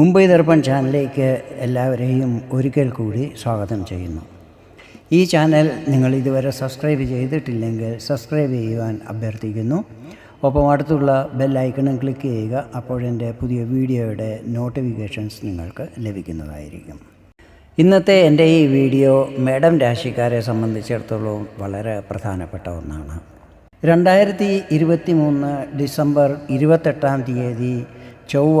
മുംബൈ ദർപ്പൺ ചാനലിലേക്ക് എല്ലാവരെയും ഒരിക്കൽ കൂടി സ്വാഗതം ചെയ്യുന്നു. ഈ ചാനൽ നിങ്ങൾ ഇതുവരെ സബ്സ്ക്രൈബ് ചെയ്തിട്ടില്ലെങ്കിൽ സബ്സ്ക്രൈബ് ചെയ്യുവാൻ അഭ്യർത്ഥിക്കുന്നു. ഒപ്പം അടുത്തുള്ള ബെൽ ഐക്കണും ക്ലിക്ക് ചെയ്യുക അപ്പോഴെന്റെ പുതിയ വീഡിയോയുടെ നോട്ടിഫിക്കേഷൻസ് നിങ്ങൾക്ക് ലഭിക്കുന്നതായിരിക്കും. ഇന്നത്തെ എന്റെ ഈ വീഡിയോ മേഡം രാശിക്കാരെ സംബന്ധിച്ചിടത്തോളം വളരെ പ്രധാനപ്പെട്ട ഒന്നാണ്. രണ്ടായിരത്തി ഇരുപത്തി മൂന്ന് ഡിസംബർ ഇരുപത്തെട്ടാം തീയതി ചൊവ്വ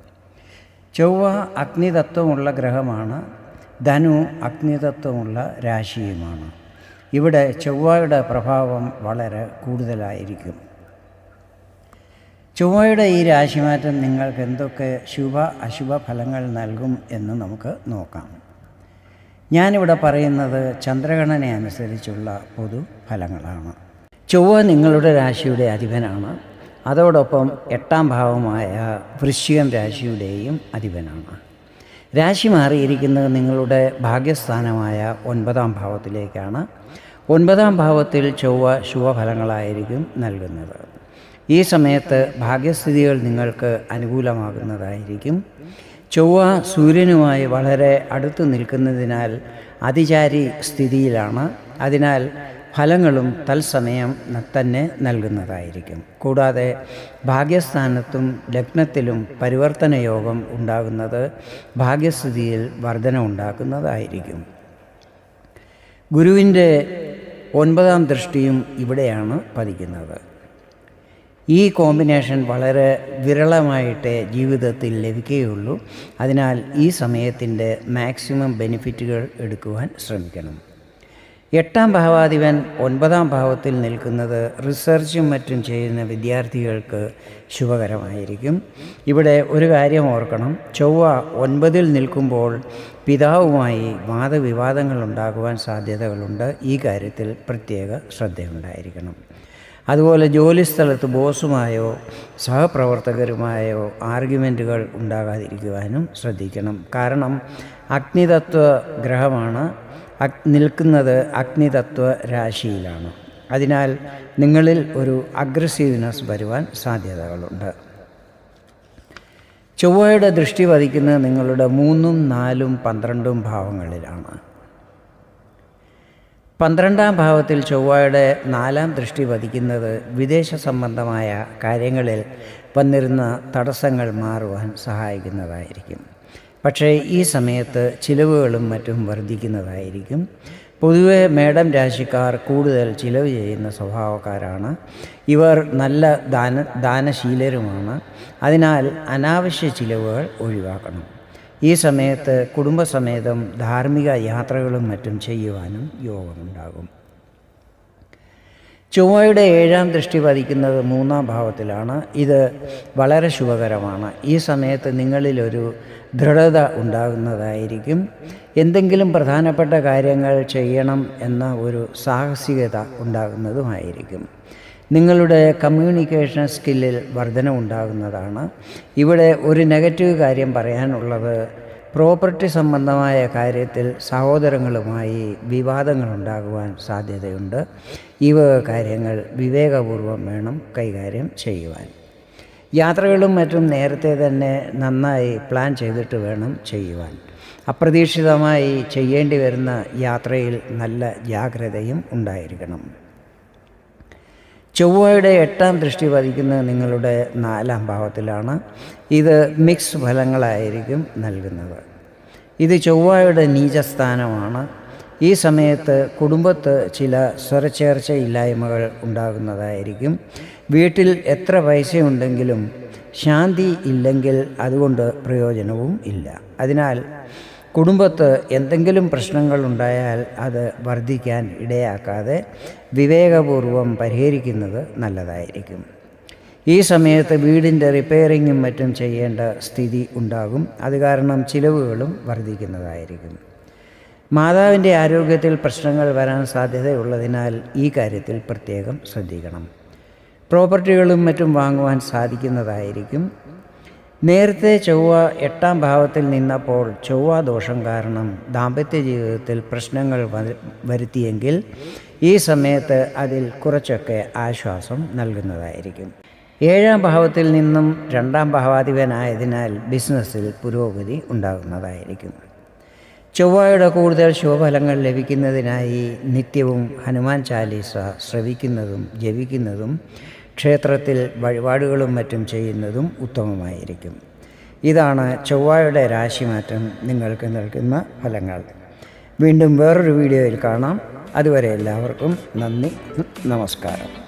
ചൊവ്വ അഗ്നിതത്വമുള്ള ഗ്രഹമാണ് ധനു അഗ്നിതത്വമുള്ള രാശിയുമാണ്. ഇവിടെ ചൊവ്വയുടെ പ്രഭാവം വളരെ കൂടുതലായിരിക്കും. ചൊവ്വയുടെ ഈ രാശിമാറ്റം നിങ്ങൾക്ക് എന്തൊക്കെ ശുഭ അശുഭ ഫലങ്ങൾ നൽകും എന്ന് നമുക്ക് നോക്കാം. ഞാനിവിടെ പറയുന്നത് ചന്ദ്രഗണനയനുസരിച്ചുള്ള പൊതു ഫലങ്ങളാണ്. ചൊവ്വ നിങ്ങളുടെ രാശിയുടെ അധിപനാണ്. അതോടൊപ്പം എട്ടാം ഭാവമായ വൃശ്ചികം രാശിയുടെയും അധിപനാണ്. രാശി മാറിയിരിക്കുന്നത് നിങ്ങളുടെ ഭാഗ്യസ്ഥാനമായ ഒൻപതാം ഭാവത്തിലേക്കാണ്. ഒൻപതാം ഭാവത്തിൽ ചൊവ്വ ശുഭഫലങ്ങളായിരിക്കും നൽകുന്നത്. ഈ സമയത്ത് ഭാഗ്യസ്ഥിതികൾ നിങ്ങൾക്ക് അനുകൂലമാകുന്നതായിരിക്കും. ചൊവ്വ സൂര്യനുമായി വളരെ അടുത്ത് നിൽക്കുന്നതിനാൽ അതിചാരി സ്ഥിതിയിലാണ്. അതിനാൽ ഫലങ്ങളും തത്സമയം തന്നെ നൽകുന്നതായിരിക്കും. കൂടാതെ ഭാഗ്യസ്ഥാനത്തും ലഗ്നത്തിലും പരിവർത്തന യോഗം ഉണ്ടാകുന്നത് ഭാഗ്യസ്ഥിതിയിൽ വർധന ഉണ്ടാക്കുന്നതായിരിക്കും. ഗുരുവിന്റെ ഒൻപതാം ദൃഷ്ടിയും ഇവിടെയാണ് പതിക്കുന്നത്. ഈ കോമ്പിനേഷൻ വളരെ വിരളമായിട്ടേ ജീവിതത്തിൽ ലഭിക്കുകയുള്ളൂ. അതിനാൽ ഈ സമയത്തിന്റെ മാക്സിമം ബെനിഫിറ്റുകൾ എടുക്കുവാൻ ശ്രമിക്കണം. എട്ടാം ഭാവാധിപൻ ഒൻപതാം ഭാവത്തിൽ നിൽക്കുന്നത് റിസർച്ചും മറ്റും ചെയ്യുന്ന വിദ്യാർത്ഥികൾക്ക് ശുഭകരമായിരിക്കും. ഇവിടെ ഒരു കാര്യം ഓർക്കണം. ചൊവ്വ ഒൻപതിൽ നിൽക്കുമ്പോൾ പിതാവുമായി വാദവിവാദങ്ങൾ ഉണ്ടാകുവാൻ സാധ്യതകളുണ്ട്. ഈ കാര്യത്തിൽ പ്രത്യേക ശ്രദ്ധയുണ്ടായിരിക്കണം. അതുപോലെ ജോലിസ്ഥലത്ത് ബോസുമായോ സഹപ്രവർത്തകരുമായോ ആർഗ്യുമെന്റുകൾ ഉണ്ടാകാതിരിക്കുവാനും ശ്രദ്ധിക്കണം. കാരണം അഗ്നിതത്വ ഗ്രഹമാണ്. നിൽക്കുന്നത് അഗ്നിതത്വ രാശിയിലാണ്. അതിനാൽ നിങ്ങളിൽ ഒരു അഗ്രസീവ്നെസ് വരുവാൻ സാധ്യതകളുണ്ട്. ചൊവ്വയുടെ ദൃഷ്ടി വധിക്കുന്നത് നിങ്ങളുടെ മൂന്നും നാലും പന്ത്രണ്ടും ഭാവങ്ങളിലാണ്. പന്ത്രണ്ടാം ഭാവത്തിൽ ചൊവ്വയുടെ നാലാം ദൃഷ്ടി വധിക്കുന്നത് വിദേശ സംബന്ധമായ കാര്യങ്ങളിൽ വന്നിരുന്ന തടസ്സങ്ങൾ മാറുവാൻ സഹായിക്കുന്നതായിരിക്കും. പക്ഷേ ഈ സമയത്ത് ചിലവുകളും മറ്റും വർദ്ധിക്കുന്നതായിരിക്കും. പൊതുവെ മേഡം രാശിക്കാർ കൂടുതൽ ചിലവ് ചെയ്യുന്ന സ്വഭാവക്കാരാണ്. ഇവർ നല്ല ദാന ദാനശീലരുമാണ്. അതിനാൽ അനാവശ്യ ചിലവുകൾ ഒഴിവാക്കണം. ഈ സമയത്ത് കുടുംബസമേതം ധാർമ്മിക യാത്രകളും മറ്റും ചെയ്യുവാനും യോഗമുണ്ടാകും. ചൊവ്വയുടെ ഏഴാം ദൃഷ്ടി പതിക്കുന്നത് മൂന്നാം ഭാവത്തിലാണ്. ഇത് വളരെ ശുഭകരമാണ്. ഈ സമയത്ത് നിങ്ങളിലൊരു ദൃഢത ഉണ്ടാകുന്നതായിരിക്കും. എന്തെങ്കിലും പ്രധാനപ്പെട്ട കാര്യങ്ങൾ ചെയ്യണം എന്ന ഒരു സാഹസികത ഉണ്ടാകുന്നതുമായിരിക്കും. നിങ്ങളുടെ കമ്മ്യൂണിക്കേഷൻ സ്കില്ലിൽ വർധന ഉണ്ടാകുന്നതാണ് ഇവിടെ ഒരു നെഗറ്റീവ് കാര്യം പറയാനുള്ളത് പ്രോപ്പർട്ടി സംബന്ധമായ കാര്യത്തിൽ സഹോദരങ്ങളുമായി വിവാദങ്ങളുണ്ടാകുവാൻ സാധ്യതയുണ്ട്. ഈ വക കാര്യങ്ങൾ വിവേകപൂർവം വേണം കൈകാര്യം ചെയ്യുവാൻ. യാത്രകളും മറ്റും നേരത്തെ തന്നെ നന്നായി പ്ലാൻ ചെയ്തിട്ട് വേണം ചെയ്യുവാൻ. അപ്രതീക്ഷിതമായി ചെയ്യേണ്ടി വരുന്ന യാത്രയിൽ നല്ല ജാഗ്രതയും ഉണ്ടായിരിക്കണം. ചൊവ്വയുടെ എട്ടാം ദൃഷ്ടി പതിക്കുന്നത് നിങ്ങളുടെ നാലാം ഭാവത്തിലാണ്. ഇത് മിക്സ് ഫലങ്ങളായിരിക്കും നൽകുന്നത്. ഇത് ചൊവ്വയുടെ നീചസ്ഥാനമാണ്. ഈ സമയത്ത് കുടുംബത്ത് ചില സ്വരച്ചേർച്ചയില്ലായ്മകൾ ഉണ്ടാകുന്നതായിരിക്കും. വീട്ടിൽ എത്ര പൈസയുണ്ടെങ്കിലും ശാന്തി ഇല്ലെങ്കിൽ അതുകൊണ്ട് പ്രയോജനവും ഇല്ല. അതിനാൽ കുടുംബത്ത് എന്തെങ്കിലും പ്രശ്നങ്ങൾ ഉണ്ടായാൽ അത് വർദ്ധിക്കാൻ ഇടയാക്കാതെ വിവേകപൂർവം പരിഹരിക്കുന്നത് നല്ലതായിരിക്കും. ഈ സമയത്ത് വീടിന്റെ റിപ്പയറിങ്ങും മറ്റും ചെയ്യേണ്ട സ്ഥിതി ഉണ്ടാകും. അത് കാരണം ചിലവുകളും വർദ്ധിക്കുന്നതായിരിക്കും. മാതാവിന്റെ ആരോഗ്യത്തിൽ പ്രശ്നങ്ങൾ വരാൻ സാധ്യതയുള്ളതിനാൽ ഈ കാര്യത്തിൽ പ്രത്യേകം ശ്രദ്ധിക്കണം. പ്രോപ്പർട്ടികളും മറ്റും വാങ്ങുവാൻ സാധിക്കുന്നതായിരിക്കും. നേരത്തെ ചൊവ്വ എട്ടാം ഭാവത്തിൽ നിന്നപ്പോൾ ചൊവ്വ ദോഷം കാരണം ദാമ്പത്യ ജീവിതത്തിൽ പ്രശ്നങ്ങൾ വരുത്തിയെങ്കിൽ ഈ സമയത്ത് അതിൽ കുറച്ചൊക്കെ ആശ്വാസം നൽകുന്നതായിരിക്കും. ഏഴാം ഭാവത്തിൽ നിന്നും രണ്ടാം ഭാവാധിപനായതിനാൽ ബിസിനസ്സിൽ പുരോഗതി ഉണ്ടാകുന്നതായിരിക്കും. ചൊവ്വയുടെ കൂടുതൽ ശുഭഫലങ്ങൾ ലഭിക്കുന്നതിനായി നിത്യവും ഹനുമാൻ ചാലീസ ശ്രവിക്കുന്നതും ജപിക്കുന്നതും ക്ഷേത്രത്തിൽ വഴിപാടുകളും മറ്റും ചെയ്യുന്നതും ഉത്തമമായിരിക്കും. ഇതാണ് ചൊവ്വയുടെ രാശിമാറ്റം നിങ്ങൾക്ക് നൽകുന്ന ഫലങ്ങൾ. വീണ്ടും വേറൊരു വീഡിയോയിൽ കാണാം. അതുവരെ എല്ലാവർക്കും നന്ദി നമസ്കാരം.